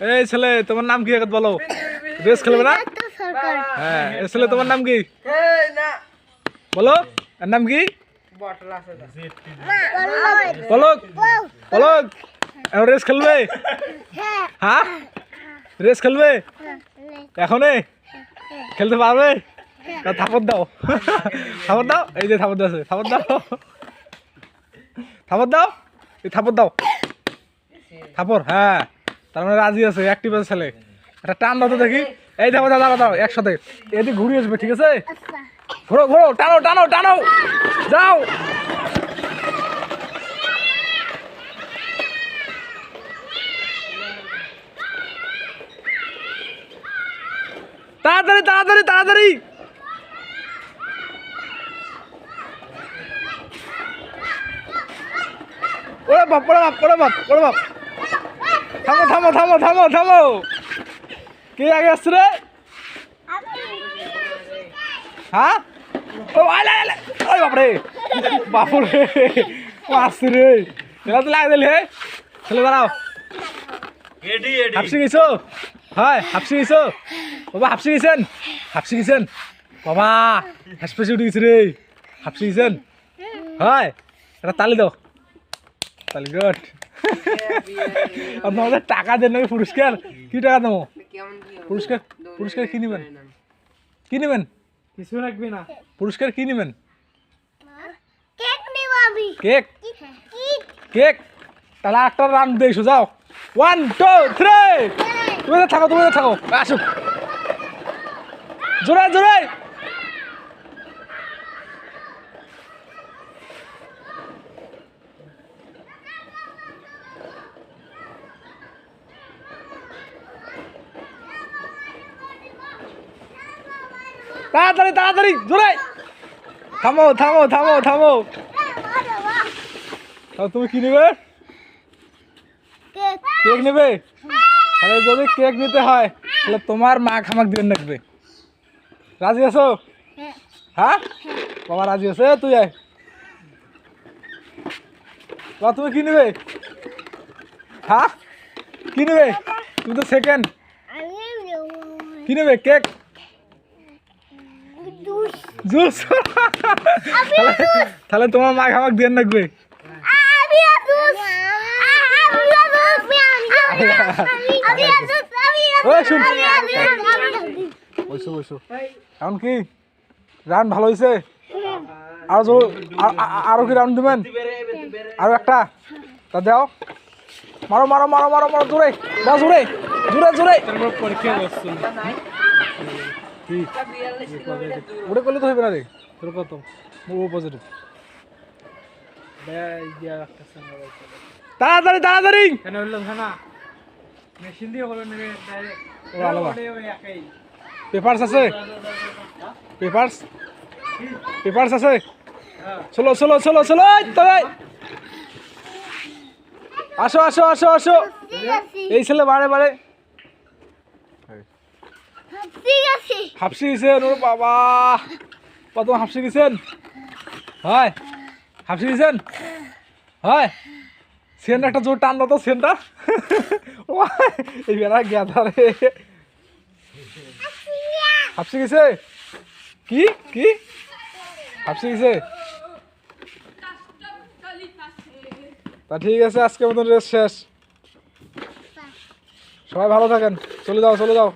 এই ছেলে তোমার নাম কি একবার বলো? রেস খেলবে না? হ্যাঁ এই ছেলে তোমার নাম কি? বলো এর নাম কি? বটল আছে না। পলক পলক রেস খেলবে? হ্যাঁ। হ্যাঁ? রেস খেলবে? এখনে খেলতে পারবে? তা থাপড় দাও। থাপড় দাও। এই যে থাপড় দাও আছে থাপড় দাও। থাপড় দাও। এই থাপড় দাও। থাপড় হ্যাঁ। তার মানে রাজি আছে অ্যাক্টিভ ছেলে। একটা টান দাও তো দেখি। এই দেখো দাদা দাও একসাথে। এদিকে ঘুরে আসবে, ঠিক আছে? ঘোরো ঘোরো টানো টানো টানো যাও। তাড়াতাড়ি তাড়াতাড়ি তাড়াতাড়ি। ওরে বাপ ওরে বাপ ওরে বাপ ওরে বাপ। থামো থামো থামো থামো থামো। কে আগে আসছে রে? হ্যাঁ? ও আলে আলে। ওই বাপরে। বাপরে আসছে রে। এরা তো লাগে দিলে ছেলে দাঁড়াও। হাফসি গেছো? হয় হাফসি গেছো? বাবা হাফসি গেছেন? হাফসি গেছেন? বাবা হাসপাসি উঠে গেছে রে। হাফসি গেছেন? হয় এটা তালি দাও। তালি গুড। আপনাদের টাকা দেন নাকি পুরস্কার কি টাকা দেবো? পুরস্কার পুরস্কার কি নেবেন কি নেবেন কিছু রাখবি না পুরস্কার কি নেবেন কেক কেক তাহলে একটা রান দিয়েছ যাও ওয়ান টু থ্রি তুমি থাকো তুমি থাকো আসুক জোরে জোরে তাড়াতাড়ি তাড়াতাড়ি, জোরে। থামো থামো থামো থামো। তুমি কি নেবে? কেক নেবে? তাহলে যদি কেক নিতে হয়, তাহলে তোমার মা খামাক দিবেন রাখবে রাজি আছো? হ্যাঁ? বাবা রাজি আছে? তুই আয়। বাবা, তুমি কি নেবে? হ্যাঁ? কি নেবে? তুমি তো সেকেন্ড কি নেবে? কেক? জুস। তাহলে তোমার মা খামাক দিয়ে রাখবে এখন কি? রাউন্ড ভালো হয়েছে আরও আরও কি রাউন্ড দিবেন? আরও একটা? তা দাও। মারো মারো মারো মারো মারো, জোরে। দাও, জোরে। জোরে জোরে। ওটা করলে তো হইবে না রে। তোর কত? ও পজিটিভ তাড়াতাড়ি তাড়াতাড়ি! কেন হলো না মেশিন দিয়ে হলো নেবে ডাইরেক্ট ও আলাদা ওই একাই। পেপারস আছে? পেপারস পেপারস আছে? চলো চলো চলো চলো এই। আসো আসো আসো আসো। এই ছেলে বারে বারে ঠিক আছে হাফসি গেছেন, ওর বাবা। কত হাফসি গেছেন? হয়, হাফসি গেছেন? হয় সেন একটা জোর টান তো সেনটা এই বেড়া গেঁদা রে হাফসি গেছে? কি কি? হাফসি গেছে? তা ঠিক আছে আজকে মতন রেস শেষ। সবাই ভালো থাকেন। চলে যাও চলে যাও।